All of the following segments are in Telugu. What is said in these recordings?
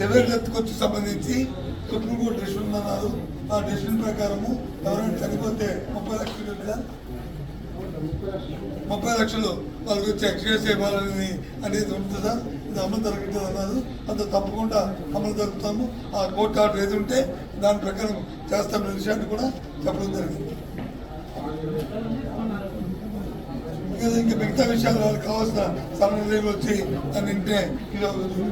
సెవెన్ డెత్ వచ్చి సంబంధించి సుప్రీంకోర్టు డెసిషన్ అన్నారు. ఆ డెసిషన్ ప్రకారము ఎవరైనా చనిపోతే ముప్పై లక్షలు ముప్పై లక్షలు వాళ్ళకి వచ్చి ఎక్స్గ్రేస్ ఇవ్వాలని అనేది ఉంటుంది? సార్ ఇది అమలు జరగట్లేదు అన్నారు. అంత తప్పకుండా అమలు జరుపుతాము. ఆ కోర్టు ఆర్డర్ ఏది ఉంటే దాని ప్రకారం చేస్తామనే విషయాన్ని కూడా చెప్పడం జరిగింది. ఇంకా ఇంకా మిగతా విషయాలు వాళ్ళకి కావాల్సిన సమన్వయం వచ్చి అని వింటే ఈరోజు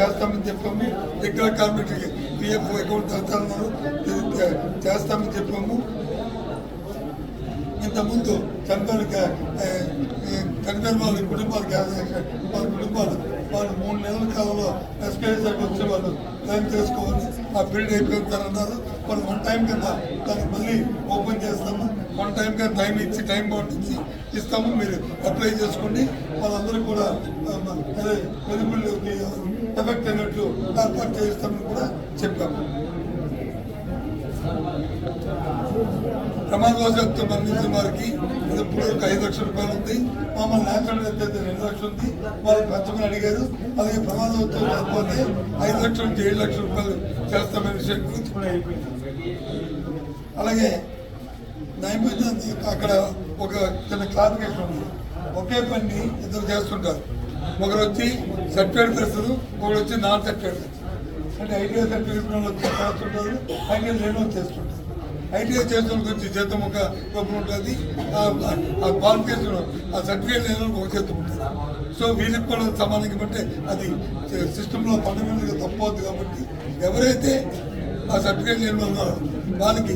చేస్తామని చెప్పాము. దగ్గర కార్మికులకి పిఎఫ్ అకౌంట్ తెస్తామన్నారు చేస్తామని చెప్పాము. ఇంతకుముందు చనిపోయిన క- చనిపోయిన వాళ్ళ కుటుంబాలకి వాళ్ళ కుటుంబాలు. వాళ్ళు మూడు నెలల కాలంలో ఎస్పీఎస్ వచ్చే వాళ్ళు ఏం చేసుకోవాలి? ఆ పీరియడ్ అయిపోతారన్నారు వాళ్ళు వన్ టైం కింద దాన్ని మళ్ళీ ఓపెన్ చేస్తాము. వన్ టైం కింద టైం ఇచ్చి టైం బాండ్ ఇచ్చి ఇస్తాము. మీరు అప్లై చేసుకోండి. వాళ్ళందరూ కూడా అదే ఎలిజిబుల్ ఎఫెక్ట్ అయినట్లు ఏర్పాటు చేస్తామని కూడా చెప్పాము. ప్రమాదవశాత్తు మరణించిన వారికి ఇప్పుడు ఒక ఐదు లక్షల రూపాయలు ఉంది. మామూలు నేచురల్ అయితే రెండు లక్షలు ఉంది. వాళ్ళు పంచమని అడిగారు. అలాగే ప్రమాదవశాత్తు లేకపోతే ఐదు లక్షల నుంచి ఏడు లక్షల రూపాయలు చేస్తామని విషయం గురించి అయిపోయింది అలాగే నైపుణ్యాన్ని అక్కడ ఒక చిన్న క్లారిఫికేషన్ ఉంది. ఒకే పని ఇద్దరు చేస్తుంటారు. ఒకరు వచ్చి సర్టిఫైడ్ చేస్తారు ఒకరు వచ్చి నాన్ సర్టిఫైడ్ అంటే ఐటీఐ సర్టిఫికేట్ వాళ్ళు వచ్చి చేస్తుంటారు ఐటీఐ లేని చేస్తుంటారు. ఐటీఐ చేసిన గురించి జీతం ఒక గొప్ప ఉంటుంది. ఆ- ఆ క్వాలిఫికేషన్ ఆ సర్టిఫికేట్ లేని ఒక జీతం ఉంటుంది. సో వీళ్ళకి కూడా సమానంగా బట్టి అది సిస్టంలో ఫండమెంటల్గా తప్పవద్దు కాబట్టి ఎవరైతే ఆ సర్టిఫికేట్ లేని వాళ్ళు ఉన్నారో వాళ్ళకి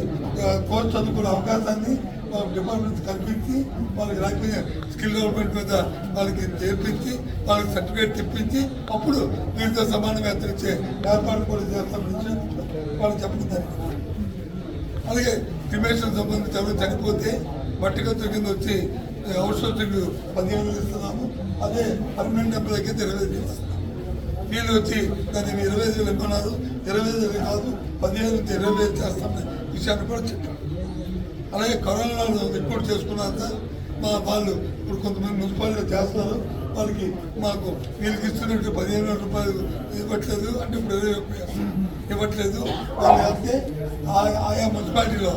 కోర్సు చదువుకునే అవకాశాన్ని వాళ్ళ డిపార్ట్మెంట్ కల్పించి వాళ్ళకి లేకపోతే స్కిల్ డెవలప్మెంట్ మీద వాళ్ళకి చేర్పించి వాళ్ళకి సర్టిఫికేట్ తెప్పించి అప్పుడు వీరితో సమానంగా ఇచ్చే ఏర్పాటు కూడా చేస్తామని వాళ్ళు చెప్పడం అలాగే క్రిమేషన్ సంబంధించి ఎవరు చనిపోతే మట్టిగత్తు కింద వచ్చి ఔషధ పదిహేను వేలు ఇస్తున్నాము. అదే పర్మనెంట్ ఎంప్లాయ్కి అయితే ఇరవై వేలు ఇస్తున్నాము. వీళ్ళు వచ్చి దాన్ని ఇరవై ఐదు వేలు ఇమ్మన్నారు ఇరవై ఐదు వేలు కాదు పదిహేను నుంచి ఇరవై వేలు చేస్తామనే విషయాన్ని కూడా చెప్పారు. అలాగే కరోనాలో రిపోర్ట్ చేసుకున్నాక మా వాళ్ళు ఇప్పుడు కొంతమంది మున్సిపాలిటీ చేస్తున్నారు. వాళ్ళకి మాకు వీళ్ళకి ఇస్తున్నట్టు పదిహేను వేల రూపాయలు ఇవ్వట్లేదు. అంటే ఇప్పుడు ఇవ్వట్లేదు. వాళ్ళు వేస్తే ఆయా మున్సిపాలిటీలో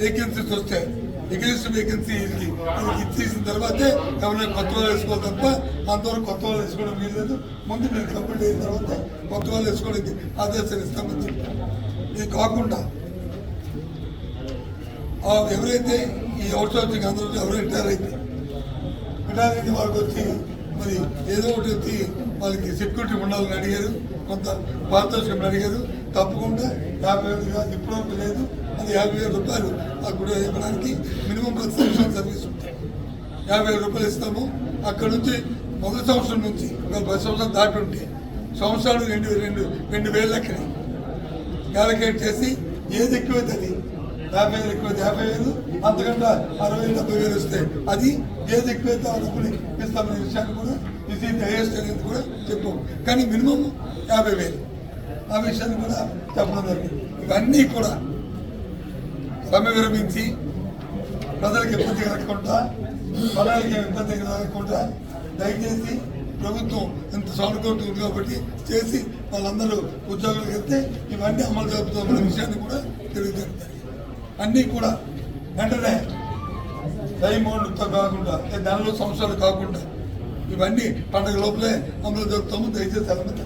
వేకెన్సీస్ వస్తాయి. ఎగ్రెస్ట్ వేకెన్సీ వీళ్ళకి. వాళ్ళకి ఇచ్చేసిన తర్వాతే ఎవరైనా కొత్త వాళ్ళు వేసుకోవాలి తప్ప అంతవరకు కొత్త వాళ్ళు వేసుకోవడం వీల్లేదు. ముందు మీరు కంప్లీట్ అయిన తర్వాత కొత్త వాళ్ళు వేసుకోవడానికి ఆదేశాలు ఇస్తామని చెప్పారు. ఇది కాకుండా ఎవరైతే ఈ అవుట్ సోర్సింగ్ అందరూ ఎవరు రిటైర్ అయితే రిటైర్ అయితే వాళ్ళకి వచ్చి మరి ఏదో ఒకటి వచ్చి వాళ్ళకి సెక్యూరిటీ ఉండాలని అడిగారు. కొంత పారితోషికం అడిగారు. తప్పకుండా యాభై వేలు కాదు ఇప్పటివరకు లేదు. అది యాభై వేల రూపాయలు ఆ గుడి ఇవ్వడానికి మినిమం పది సంవత్సరాలు సర్వీస్ ఉంటుంది యాభై వేల రూపాయలు ఇస్తాము. అక్కడ నుంచి మొదటి సంవత్సరం నుంచి ఒక పది సంవత్సరాలు దాటి ఉంటే సంవత్సరాలు రెండు రెండు రెండు వేల లెక్కనే. క్యాలిక్యులేట్ చేసి ఏది ఎక్కువైతే అది యాభై వేలు ఎక్కువైతే యాభై వేలు అంతకంటే అరవై వేలు డెబ్బై వేలు వస్తాయి అది ఏది ఎక్కువైతే ఆ డబ్బులు ఇస్తామనే విషయాన్ని కూడా ఇది హైయెస్ట్ అనేది కూడా చెప్పాం. కానీ మినిమం యాభై వేలు. ఆ విషయాన్ని కూడా చెప్పడం జరిగింది. ఇవన్నీ కూడా సమ్మె విరమించి ప్రజలకు ఇబ్బంది కలగకుండా పొలాలకి ఇబ్బంది కలగకుండా దయచేసి ప్రభుత్వం ఇంత సానుకూలంగా ఉంది కాబట్టి చేసి వాళ్ళందరూ ఉద్యోగులకు వెళ్తే ఇవన్నీ అమలు జరుపుతామన్న విషయాన్ని కూడా తెలియజేస్తారు అన్నీ కూడా వెంటనే టైం కాకుండా లేదా సంవత్సరాలు కాకుండా ఇవన్నీ పండగ లోపలే అమలు జరుపుతాము దయచేసి అనుమతి